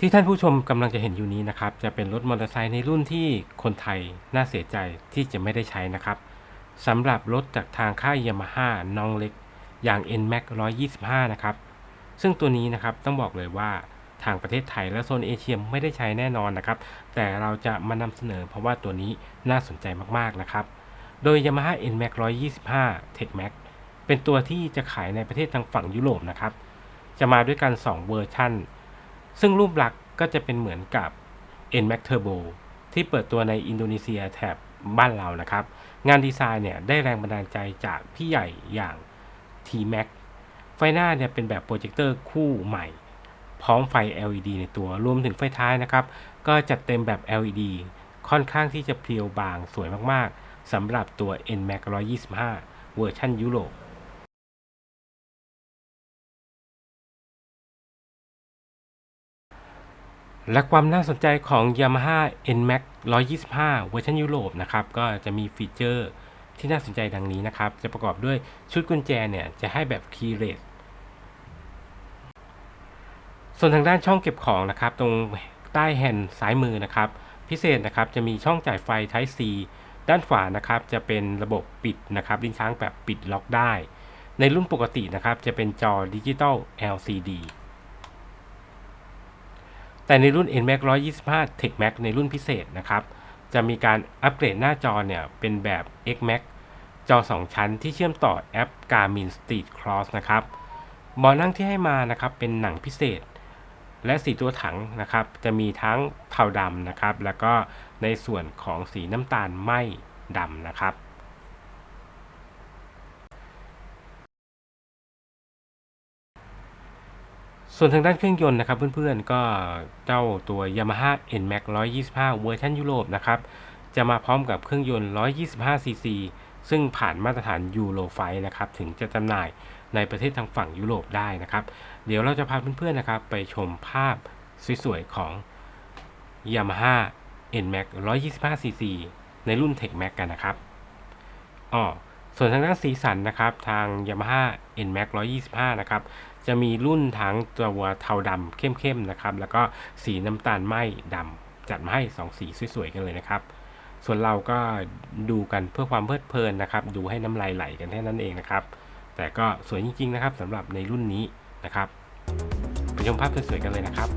ที่ท่านผู้ชมกำลังจะเห็นอยู่นี้นะครับ จะเป็นรถมอเตอร์ไซค์ในรุ่นที่คนไทยน่าเสียใจที่จะไม่ได้ใช้นะครับสำหรับรถจากทางค่ายยามาฮ่าน้องเล็ก อย่าง NMAX 125 นะครับ ซึ่งตัวนี้นะครับต้องบอกเลยว่าทางประเทศไทยและโซนเอเชียไม่ได้ใช้แน่นอนนะครับ แต่เราจะมานำเสนอเพราะว่าตัวนี้น่าสนใจมากๆนะครับ โดย Yamaha NMAX 125 Tech Max เป็นตัวที่จะขายในประเทศทางฝั่งยุโรปนะครับ จะมาด้วยกัน 2 เวอร์ชัน ซึ่งรูปลักษณ์ก็จะเป็นเหมือนกับ NMAX Turbo ที่เปิดตัวในอินโดนีเซียแถบบ้านเรานะครับ งานดีไซน์เนี่ยได้แรงบันดาลใจจากพี่ใหญ่อย่าง T-Max ไฟหน้าเนี่ยเป็นแบบโปรเจคเตอร์คู่ใหม่ พร้อมไฟ LED ในตัวรวมถึงไฟท้ายนะครับ ก็จัดเต็มแบบ LED ค่อนข้างที่จะเพรียวบางสวยมากๆสำหรับตัว NMAX 125 เวอร์ชันยุโรป และความน่าสนใจของ Yamaha NMAX 125 เวอร์ชันยุโรปนะครับ ก็จะมีฟีเจอร์ที่น่าสนใจดังนี้นะครับ จะประกอบด้วยชุดกุญแจเนี่ย จะให้แบบ keyless ส่วนทางด้านช่องเก็บของนะครับ ตรงใต้แฮนด์ซ้ายมือนะครับ พิเศษนะครับ จะมีช่องจ่ายไฟ Type C ด้านขวานะครับ จะเป็นระบบปิดนะครับลิ้นช้างแบบปิดล็อกได้ ในรุ่นปกตินะครับ จะเป็นจอดิจิตอล LCD แต่ในรุ่น NMAX 125 Tech Max ในรุ่นพิเศษนะครับ จะมีการอัปเกรดหน้าจอเนี่ยเป็นแบบ XMAX จอ 2 ชั้นที่เชื่อมต่อแอป Garmin Street Cross นะครับเบาะนั่งที่ให้มานะครับเป็นหนังพิเศษ และสีตัวถังนะครับ จะมีทั้งเทาดำนะครับ แล้วก็ในส่วนของสีน้ำตาลไหม้ดำนะครับ ส่วนทางด้านเครื่องยนต์นะครับเพื่อนๆก็เจ้าตัว Yamaha NMAX 125 เวอร์ชันยุโรปนะครับจะมาพร้อมกับเครื่องยนต์ 125 cc ซึ่งผ่านมาตรฐานยูโรไฟนะครับถึงจะจำหน่ายในประเทศทางฝั่งยุโรปได้นะครับ เดี๋ยวเราจะพาเพื่อนๆนะครับไปชมภาพสวยๆของ Yamaha NMAX 125 cc ในรุ่น Tech Max กันนะครับอ๋อ ส่วนทางด้านสีสันนะครับ ทาง Yamaha NMAX 125 นะครับ จะมีรุ่นทั้งตัวเทาดำเข้มๆนะครับ แล้วก็สีน้ำตาลไหม้ดำจัดมาให้ 2 สีสวยๆ กันเลยนะครับ ส่วนเราก็ดูกันเพื่อความเพลิดเพลินนะครับ ดูให้น้ำลายไหลกันแค่นั้นเองนะครับ แต่ก็สวยจริงๆนะครับสำหรับในรุ่นนี้นะครับไปชมภาพสวยๆกันเลยนะครับ